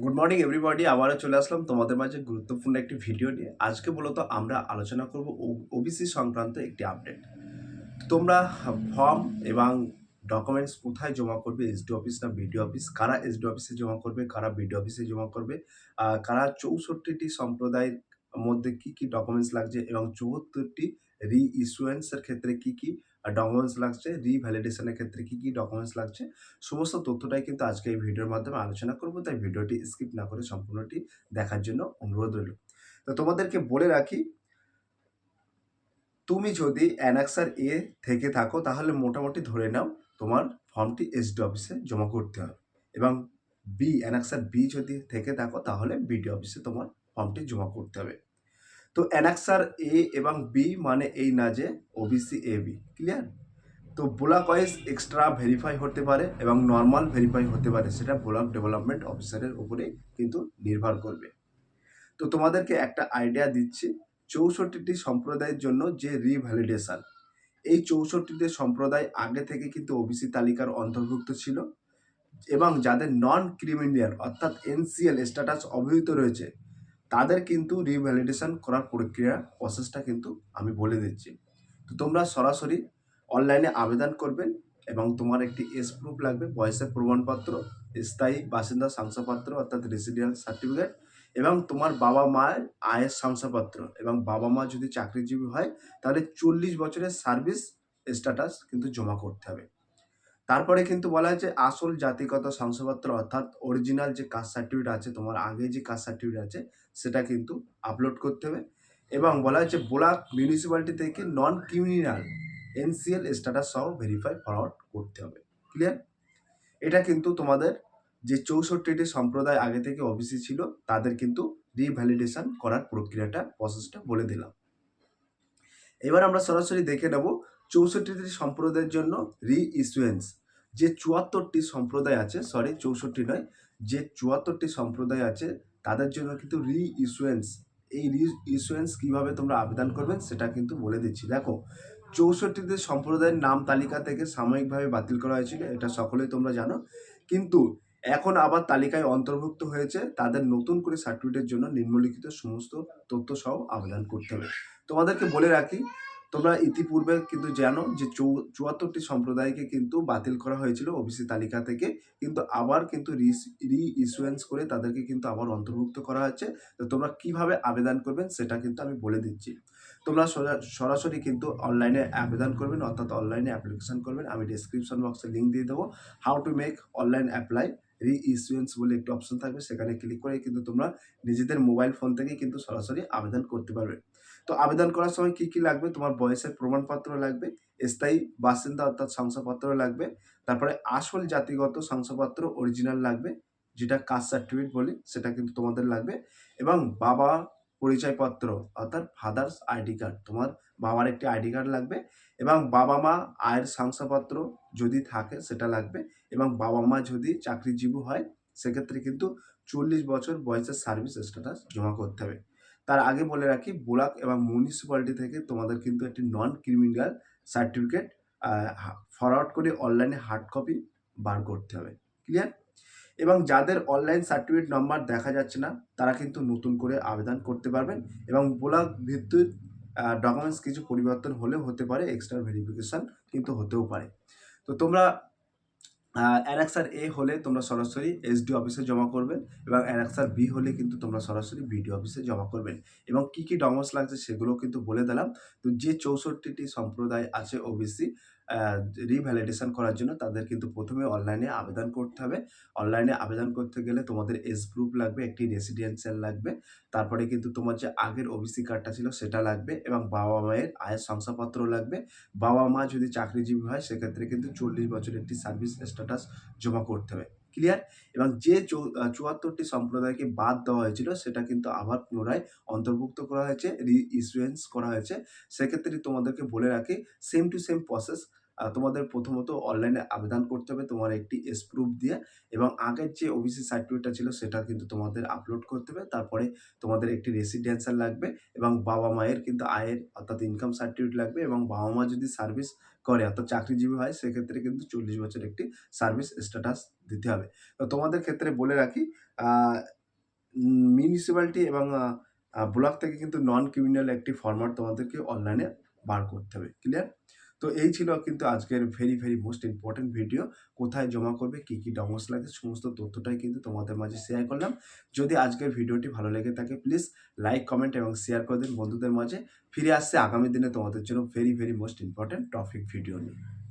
Good morning everybody আবারও চলে আসলাম তোমাদের মাঝে গুরুত্বপূর্ণ একটি ভিডিও নিয়ে। আজকে মূলত আমরা আলোচনা করব ওবিসি সংক্রান্ত একটি আপডেট তোমরা ফর্ম এবং ডকুমেন্টস কোথায় জমা করবে? এসডি অফিস না বিডি অফিস কারা এসডি অফিসে জমা করবে? কারা বিডি অফিসে জমা করবে? কারা চৌষট্টিটি সম্প্রদায়ের মধ্যে কি কি ডকুমেন্টস লাগছে? এবং চৌহত্তরটি রি ইস্যুয়েন্সের ক্ষেত্রে কি কি ডকুমেন্টস লাগছে রিভ্যালিডেশনের ক্ষেত্রে কি কি ডকুমেন্টস লাগছে, সমস্ত তথ্যটাই কিন্তু আজকে এই ভিডিওর মাধ্যমে আলোচনা করব, তাই ভিডিওটি স্কিপ না করে সম্পূর্ণটি দেখার জন্য অনুরোধ রইল। তো তোমাদেরকে বলে রাখি, তুমি যদি অ্যানাক্সার এ থেকে থাকো, তাহলে মোটামুটি ধরে নাও তোমার ফর্মটি এসডি অফিসে জমা করতে হবে এবং বি অ্যানাক্সার বি যদি থেকে থাকো, তাহলে বিডি অফিসে তোমার ফর্মটি জমা করতে হবে। তো অ্যানাক্সার এ এবং বি মানে এই না যে ওবিসি এ বি ক্লিয়ার তো ব্লক ওয়াইজ এক্সট্রা ভেরিফাই হতে পারে এবং নর্মাল ভেরিফাই হতে পারে, সেটা ব্লক ডেভেলপমেন্ট অফিসারের উপরে কিন্তু নির্ভর করবে। তো তোমাদেরকে একটা আইডিয়া দিচ্ছি, চৌষট্টিটি সম্প্রদায়ের জন্য যে রিভ্যালিডেশন এই চৌষট্টিটি সম্প্রদায় আগে থেকে কিন্তু ওবিসি তালিকার অন্তর্ভুক্ত ছিল এবং যাদের নন ক্রিমিনিয়াল অর্থাৎ এনসিএল স্ট্যাটাস অবহিত রয়েছে তাদের কিন্তু রিভ্যালিডেশন করার প্রক্রিয়া প্রসেসটা কিন্তু আমি বলে দিচ্ছি। তো তোমরা সরাসরি অনলাইনে আবেদন করবেন এবং তোমার একটি এস প্রুফ লাগবে, বয়সের প্রমাণপত্র, স্থায়ী বাসিন্দা শংসাপত্র, অর্থাৎ রেসিডেন্স সার্টিফিকেট এবং তোমার বাবা মায়ের আয়ের শংসাপত্র। এবং বাবা মা যদি চাকরিজীবী হয়, তাহলে চল্লিশ বছরের সার্ভিস স্ট্যাটাস কিন্তু জমা করতে হবে। তারপরে কিন্তু বলা হয়েছে আসল জাতিগত শংসাপত্র অর্থাৎ অরিজিনাল যে কাস্ট সার্টিফিকেট আছে, তোমার আগে যে কাস্ট সার্টিফিকেট আছে, সেটা কিন্তু আপলোড করতে হবে। এবং বলা হয়েছে ব্লক মিউনিসিপ্যালিটি থেকে নন ক্রিমিনাল এনসিএল স্ট্যাটাস সহ ভেরিফাই ফরওয়ার্ড করতে হবে। ক্লিয়ার এটা কিন্তু তোমাদের যে চৌষট্টিটি সম্প্রদায় আগে থেকে ওবিসি ছিল, তাদের কিন্তু রিভ্যালিডেশন করার প্রক্রিয়াটা প্রসেসটা বলে দিলাম। এবার আমরা সরাসরি দেখে নেব চৌষট্টিটি সম্প্রদায়ের জন্য রি ইস্যুয়েন্স যে চুয়াত্তরটি সম্প্রদায় আছে সরি চৌষট্টি নয়, যে চুয়াত্তরটি সম্প্রদায় আছে, তাদের জন্য কিন্তু রি ইস্যুয়েন্স এই রি ইস্যুয়েন্স কীভাবে তোমরা আবেদন করবেন সেটা কিন্তু বলে দিচ্ছি। দেখো চৌষট্টিতে সম্প্রদায়ের নাম তালিকা থেকে সাময়িকভাবে বাতিল করা হয়েছিল, এটা সকলেই তোমরা জানো। কিন্তু এখন আবার তালিকায় অন্তর্ভুক্ত হয়েছে, তাদের নতুন করে সার্টিফিকেটের জন্য নিম্নলিখিত সমস্ত তথ্য সহ আবেদন করতে হবে। তোমাদেরকে বলে রাখি তোমরা ইতিপূর্বে কিন্তু জানো যে চুয়াত্তরটি সম্প্রদায়কে কিন্তু বাতিল করা হয়েছিল ওবিসি তালিকা থেকে। কিন্তু আবার কিন্তু রি ইস্যুয়েন্স করে তাদেরকে কিন্তু আবার অন্তর্ভুক্ত করা হচ্ছে তো তোমরা কীভাবে আবেদন করবেন সেটা কিন্তু আমি বলে দিচ্ছি। তোমরা সরা- সরাসরি কিন্তু অনলাইনে আবেদন করবেন, অর্থাৎ অনলাইনে অ্যাপ্লিকেশন করবেন। আমি ডিসক্রিপশন বক্সে লিঙ্ক দিয়ে দেবো। How to make online apply reissuance বলে একটি অপশন থাকবে। সেখানে ক্লিক করে কিন্তু তোমরা নিজেদের মোবাইল ফোন থেকে কিন্তু সরাসরি আবেদন করতে পারবে। তো আবেদন করার সময় কি কি লাগবে? তোমার বয়সের প্রমাণপত্র লাগবে, স্থায়ী বাসিন্দা অর্থাৎ শংসাপত্র লাগবে, তারপরে আসল জাতিগত শংসাপত্র অরিজিনাল লাগবে, যেটা কাস্ট সার্টিফিকেট বলি, সেটা কিন্তু তোমাদের লাগবে, এবং বাবা পরিচয়পত্র অর্থাৎ ফাদার্স আইডি কার্ড তোমার বাবার একটি আইডি কার্ড লাগবে, এবং বাবা মা আয়ের শংসাপত্র যদি থাকে সেটা লাগবে, এবং বাবা মা যদি চাকরিজীবী হয়, সেক্ষেত্রে কিন্তু চল্লিশ বছর বয়সের সার্ভিস স্ট্যাটাস জমা করতে হবে। তার আগে বলে রাখি ব্লক এবং মিউনিসিপ্যালিটি থেকে তোমাদের কিন্তু একটি নন ক্রিমিনাল সার্টিফিকেট ফরওয়ার্ড করে অনলাইনে হার্ড কপি বার করতে হবে। ক্লিয়ার এবং যাদের অনলাইন সার্টিফিকেট নাম্বার দেখা যাচ্ছে না, তারা কিন্তু নতুন করে আবেদন করতে পারবেন এবং ব্লক ভিত্তিক ডকুমেন্টস কিছু পরিবর্তন হলেও হতে পারে এক্সট্রা ভেরিফিকেশন কিন্তু হতেও পারে। তো তোমরা অ্যানাক্সার এ হলে তোমরা সরাসরি এসডি অফিসে জমা করবেন এবং অ্যানাক্সার বি হলে কিন্তু তোমরা সরাসরি বিডি অফিসে জমা করবেন এবং কি কি ডকুমেন্টস লাগছে সেগুলো কিন্তু বলে দিলাম। তো যে চৌষট্টিটি সম্প্রদায় আছে ওবিসি রিভ্যালিডেশন করার জন্য তাদের কিন্তু প্রথমে অনলাইনে আবেদন করতে হবে। অনলাইনে আবেদন করতে গেলে তোমাদের এজ প্রুফ লাগবে, একটি রেসিডেন্সিয়াল লাগবে। তারপরে কিন্তু তোমার যে আগের ওবিসি কার্ডটা ছিল সেটা লাগবে এবং বাবা মায়ের আয়ের শংসাপত্র লাগবে। বাবা মা যদি চাকরিজীবী হয়, সেক্ষেত্রে কিন্তু চল্লিশ বছরের একটি সার্ভিস স্ট্যাটাস জমা করতে হবে। ক্লিয়ার এবং যে চুয়াত্তরটি সম্প্রদায়কে বাদ দেওয়া হয়েছিল, সেটা কিন্তু আবার পুনরায় অন্তর্ভুক্ত করা হয়েছে, রি ইস্যুয়েন্স করা হয়েছে। সেক্ষেত্রে তোমাদেরকে বলে রাখি সেম টু সেম প্রসেস তোমাদের প্রথমত অনলাইনে আবেদন করতে হবে তোমার একটি এস প্রুফ দিয়ে এবং আগের যে ওবিসি সার্টিফিকেটটা ছিল সেটা কিন্তু তোমাদের আপলোড করতে হবে। তারপরে তোমাদের একটি রেসিডেন্সিয়াল লাগবে এবং বাবা মায়ের কিন্তু আয়ের অর্থাৎ ইনকাম সার্টিফিকেট লাগবে এবং বাবা মা যদি সার্ভিস করে অর্থাৎ চাকরিজীবী হয় সেক্ষেত্রে কিন্তু চল্লিশ বছর একটি সার্ভিস স্ট্যাটাস দিতে হবে। তো তোমাদের ক্ষেত্রে বলে রাখি মিউনিসিপ্যালিটি এবং ব্লক থেকে কিন্তু নন ক্রিমিনাল একটি ফরম্যাট তোমাদেরকে অনলাইনে বার করতে হবে। ক্লিয়ার তো এই ছিল কিন্তু আজকের very very most important video কোথায় জমা করবে, কী কী ডকুমেন্টস লাগে সমস্ত তথ্যটাই কিন্তু তোমাদের মাঝে শেয়ার করলাম। যদি আজকের ভিডিওটি ভালো লেগে থাকে প্লিজ লাইক কমেন্ট এবং শেয়ার করে দিন বন্ধুদের মাঝে। ফিরে আসছে আগামী দিনে তোমাদের জন্য very very most important topic video নিয়ে।